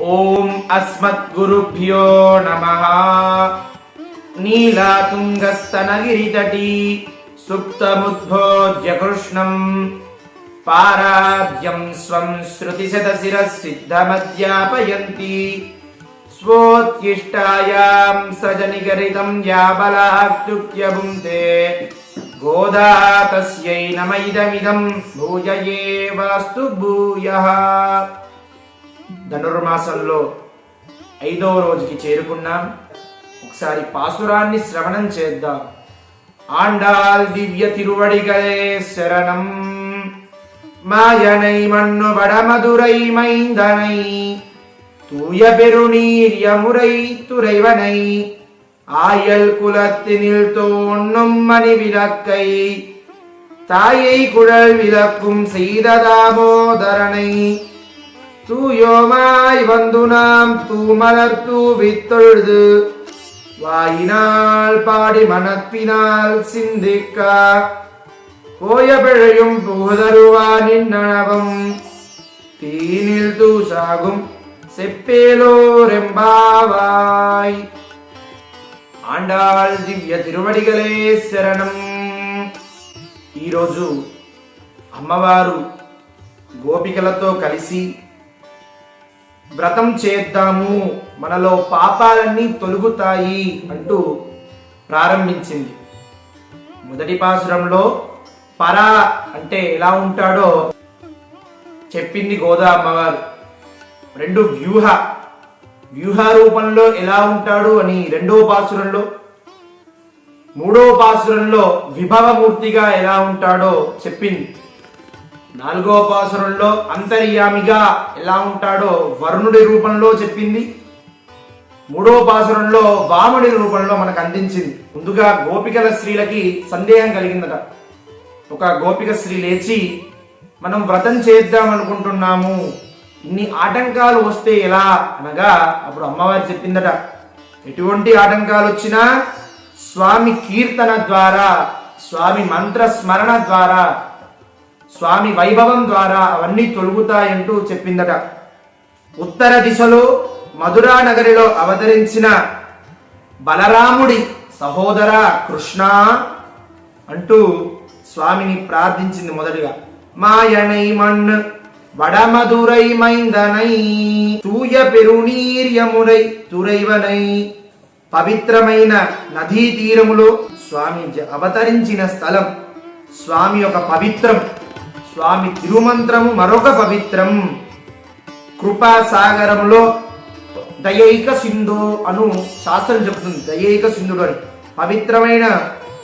ॐ अस्मद्गुरुभ्यो नमः नीलातुङ्गस्तनगिरितटी सुप्तमुद्भोज्य कृष्णम् पाराद्यं स्वं श्रुतिशतशिरः सिद्धमध्यापयन्ति स्वोत्तिष्ठायां सजनिगरितं याबलाक्तुक्य भुङ्क्ते गोदा तस्यै नम इदमिदं भूय एवास्तु भूयः ధనుర్మాసంలో ఐదవ రోజుకి చేరుకున్నాం ఒకసారి పాసురాన్ని శ్రవణం చేద్దాం ఆండాల్ దివ్య తిరువడిగలే శరణం మాయనై మన్ను వడమదురై మైందనై தூய பெருநீர் யமுரை துறைவனை ஆயல் குலத்தினில் தோன்னும் மணி விளக்கை தாயை குழல் விளக்கும் செய்த தாமோதரனை தூயோமாய் வந்து நாம் தூமலர் தூவித்தொழுது வாயினால் பாடி மனத்தினால் சிந்திக்க போய பிழையும் புகுதருவானின் நனவம் தீனில் தூசாகும் செப்பேலோரெம்பாவாய் ఆండాళ్ దివ్య తిరువడిగలే శరణం ఈరోజు అమ్మవారు గోపికలతో కలిసి వ్రతం చేద్దాము మనలో పాపాలన్నీ తొలుగుతాయి అంటూ ప్రారంభించింది. మొదటి పాసురంలో పరా అంటే ఎలా ఉంటాడో చెప్పింది గోదా అమ్మవారు. రెండు వ్యూహ వ్యూహ రూపంలో ఎలా ఉంటాడు అని రెండో పాసురంలో మూడో పాసురంలో విభవమూర్తిగా ఎలా ఉంటాడో చెప్పింది. నాలుగో పాసురంలో అంతర్యామిగా ఎలా ఉంటాడో వరుణుడి రూపంలో చెప్పింది. మూడో పాసురంలో వాముడి రూపంలో మనకు అందించింది. ముందుగా గోపికల స్త్రీలకి సందేహం కలిగిందట. ఒక గోపిక స్త్రీ లేచి మనం వ్రతం చేద్దాం అనుకుంటున్నాము. ఇన్ని ఆటంకాలు వస్తే ఎలా? అనగా అప్పుడు అమ్మవారు చెప్పిందట. ఎటువంటి ఆటంకాలు వచ్చినా స్వామి కీర్తన ద్వారా స్వామి మంత్ర స్మరణ ద్వారా స్వామి వైభవం ద్వారా అవన్నీ తొలుగుతాయంటూ చెప్పిందట. ఉత్తర దిశలో మధురా నగరిలో అవతరించిన బలరాముడి సహోదర కృష్ణ అంటూ స్వామిని ప్రార్థించింది మొదటిగా. మాయనై మణ్ వడమధురై మైందనై తూయ పెరునీర్యమునై తురైవనై పవిత్రమైన నదీ తీరములో స్వామి అవతరించిన స్థలం స్వామి యొక్క పవిత్రం స్వామి తిరుమంత్రము మరొక పవిత్రం. కృపాసాగరంలో దయైక సింధు అను శాస్త్రం చెబుతుంది. దయైక సింధుడు అని. పవిత్రమైన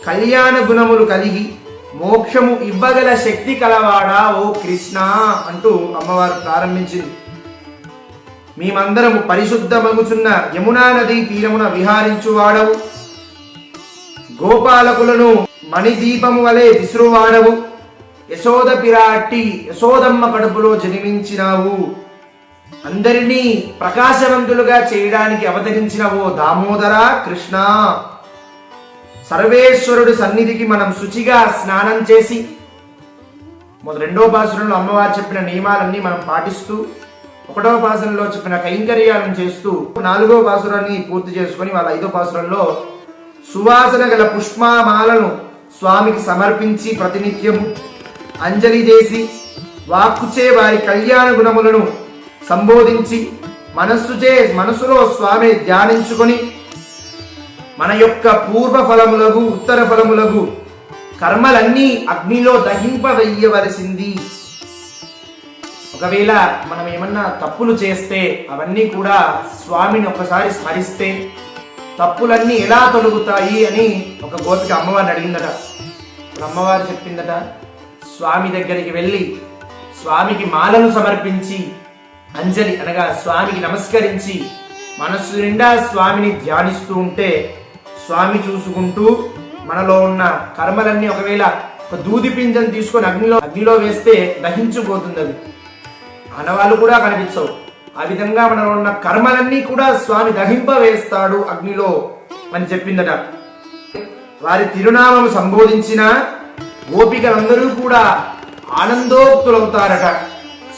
కళ్యాణ గుణములు కలిగి మోక్షము ఇవ్వగల శక్తి కలవాడా ఓ కృష్ణ అంటూ అమ్మవారు ప్రారంభించింది. మేమందరము పరిశుద్ధమగుచున్న యమునా నదీ తీరమున విహారించువాడవు. గోపాలకులను మణిదీపము వలె విసురువాడవు. యశోద పిరాట్టి యశోదమ్మ కడుపులో జన్మించినావు. అందరినీ ప్రకాశవంతులుగా చేయడానికి అవతరించిన ఓ దామోదర కృష్ణ. సర్వేశ్వరుడి సన్నిధికి మనం శుచిగా స్నానం చేసి రెండో పాసనంలో అమ్మవారు చెప్పిన నియమాలన్నీ మనం పాటిస్తూ ఒకటో పాసనలో చెప్పిన కైంకర్యాలను చేస్తూ నాలుగో పాసురాన్ని పూర్తి చేసుకొని వాళ్ళ ఐదో పాసురంలో సువాసన గల పుష్పమాలను స్వామికి సమర్పించి ప్రతినిత్యము అంజలి చేసి వాక్కుచే వారి కళ్యాణ గుణములను సంబోధించి మనస్సుచే మనసులో స్వామి ధ్యానించుకొని మన యొక్క పూర్వ ఫలములకు ఉత్తర ఫలములకు కర్మలన్నీ అగ్నిలో దహింపవేయవలసింది. ఒకవేళ మనం ఏమన్నా తప్పులు చేస్తే అవన్నీ కూడా స్వామిని ఒకసారి స్మరిస్తే తప్పులన్నీ ఎలా తొలగుతాయి అని ఒక గోపిక అమ్మవారిని అడిగిందట. అమ్మవారు చెప్పిందట స్వామి దగ్గరికి వెళ్ళి స్వామికి మాలను సమర్పించి అంజలి అనగా స్వామికి నమస్కరించి మనస్సు నిండా స్వామిని ధ్యానిస్తూ ఉంటే స్వామి చూసుకుంటూ మనలో ఉన్న కర్మలన్నీ ఒకవేళ ఒక దూది పింజను తీసుకొని అగ్నిలో అగ్నిలో వేస్తే దహించిపోతుంది అది. ఆనవాళ్ళు కూడా కనిపించవు. ఆ విధంగా మనలో ఉన్న కర్మలన్నీ కూడా స్వామి దహింప వేస్తాడు అగ్నిలో అని చెప్పిందట. వారి తిరునామము సంబోధించిన గోపికలందరూ కూడా ఆనందోక్తులవుతారట.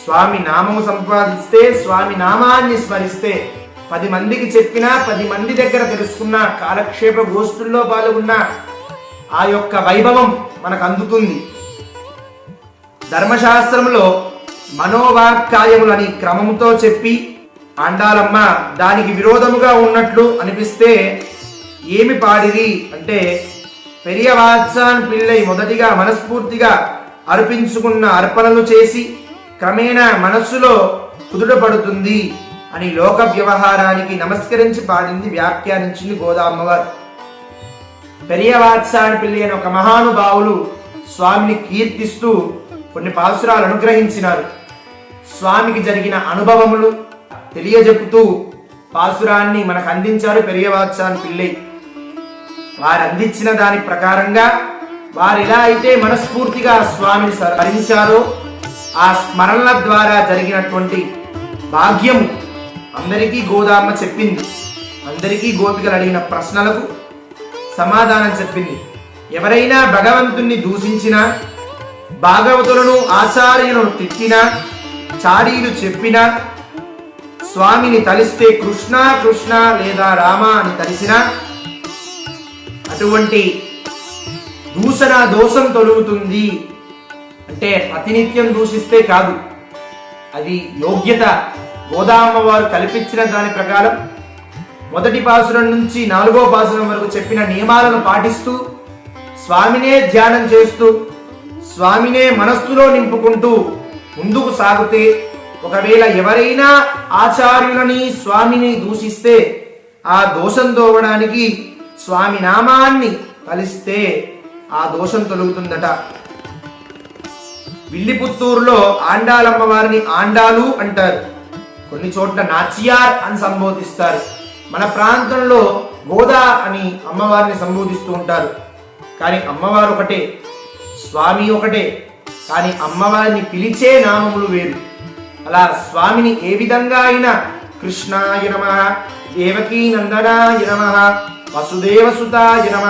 స్వామి నామము సంపాదిస్తే స్వామి నామాన్ని స్మరిస్తే పది మందికి చెప్పినా పది మంది దగ్గర తెలుసుకున్న కాలక్షేప గోష్ఠుల్లో పాల్గొన్న ఆ యొక్క వైభవం మనకు అందుతుంది ధర్మశాస్త్రంలో మనోవాక్కాయములని క్రమముతో చెప్పి ఆండాలమ్మ దానికి విరోధముగా ఉన్నట్లు అనిపిస్తే ఏమి పాడిది అంటే పెరియ వాత్సాన్ పిల్లై మొదటిగా మనస్ఫూర్తిగా అర్పించుకున్న అర్పణలు చేసి క్రమేణా మనస్సులో కుదుటపడుతుంది అని లోక వ్యవహారానికి నమస్కరించి పాడింది వ్యాఖ్యానించింది గోదామ్మవారు. పెరియవాత్సాని పిల్లి అని ఒక మహానుభావులు స్వామిని కీర్తిస్తూ కొన్ని పాసురాలు అనుగ్రహించినారు. స్వామికి జరిగిన అనుభవములు తెలియజెప్పుతూ పాసురాన్ని మనకు అందించారు పెరియవాత్సాని పిల్లై. వారు అందించిన దాని ప్రకారంగా వారు ఎలా అయితే మనస్ఫూర్తిగా స్వామిని స్మరించారో ఆ స్మరణల ద్వారా జరిగినటువంటి భాగ్యం అందరికీ గోదామ చెప్పింది. అందరికీ గోపికలు అడిగిన ప్రశ్నలకు సమాధానం చెప్పింది. ఎవరైనా భగవంతుణ్ణి దూషించినా భాగవతులను ఆచార్యులను తిట్టినా చాడీలు చెప్పినా స్వామిని తలిస్తే కృష్ణ కృష్ణ లేదా రామ అని తలిసినా అటువంటి దూషణ దోషం తొలుగుతుంది. అంటే ప్రతినిత్యం దూషిస్తే కాదు. అది యోగ్యత. గోదామ్మ వారు కల్పించిన దాని ప్రకారం మొదటి పాసురం నుంచి నాలుగో పాసురం వరకు చెప్పిన నియమాలను పాటిస్తూ స్వామినే ధ్యానం చేస్తూ స్వామినే మనస్సులో నింపుకుంటూ ముందుకు సాగితే ఒకవేళ ఎవరైనా ఆచార్యులని స్వామిని దూషిస్తే ఆ దోషం తోవడానికి స్వామి నామాన్ని కలిస్తే ఆ దోషం తొలుగుతుందట. విల్లిపుత్తూరులో ఆండాలమ్మ వారిని ఆండాలు అంటారు. కొన్ని చోట్ల నాచియార్ అని సంబోధిస్తారు. మన ప్రాంతంలో గోదా అని అమ్మవారిని సంబోధిస్తూ ఉంటారు. కానీ అమ్మవారు ఒకటే స్వామి ఒకటే కానీ అమ్మవారిని పిలిచే నామములు వేరు. అలా స్వామిని ఏ విధంగా అయినా కృష్ణాయ నమ దేవకీ నందనాయ నమ వసుదేవసుతాయ నమ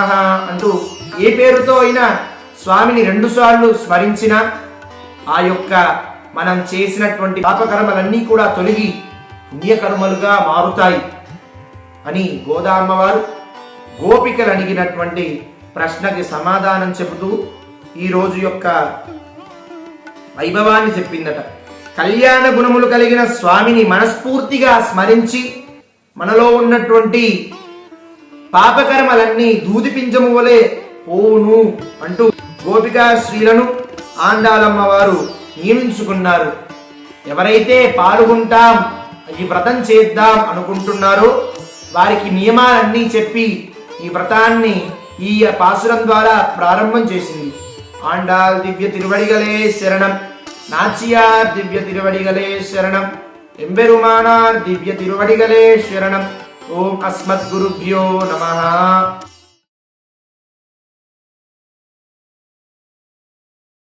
అంటూ ఏ పేరుతో అయినా స్వామిని రెండుసార్లు స్మరించినా ఆ యొక్క మనం చేసినటువంటి పాపకర్మలన్నీ కూడా తొలగి పుణ్యకర్మలుగా మారుతాయి అని గోదామ్మవారు గోపికలు అడిగినటువంటి ప్రశ్నకి సమాధానం చెబుతూ ఈ రోజు యొక్క వైభవాన్ని చెప్పిందట. కళ్యాణ గుణములు కలిగిన స్వామిని మనస్ఫూర్తిగా స్మరించి మనలో ఉన్నటువంటి పాపకర్మలన్నీ దూది పింజము వలె పోవును అంటూ గోపికా శ్రీలను ఆండాలమ్మ వారు నియమించుకున్నారు. ఎవరైతే పాల్గొంటాం ఈ వ్రతం చేద్దాం అనుకుంటున్నారో వారికి నియమాలన్నీ చెప్పి ఈ వ్రతాన్ని ఈ పాసురం ద్వారా ప్రారంభం చేసింది. ఆండాల్ దివ్య తిరువడిగలే శరణం నాచియార్ దివ్య తిరువడిగలే శరణం ఎంబెరుమానార్ దివ్య తిరువడిగలే శరణం. ఓం అస్మద్గురుభ్యో నమః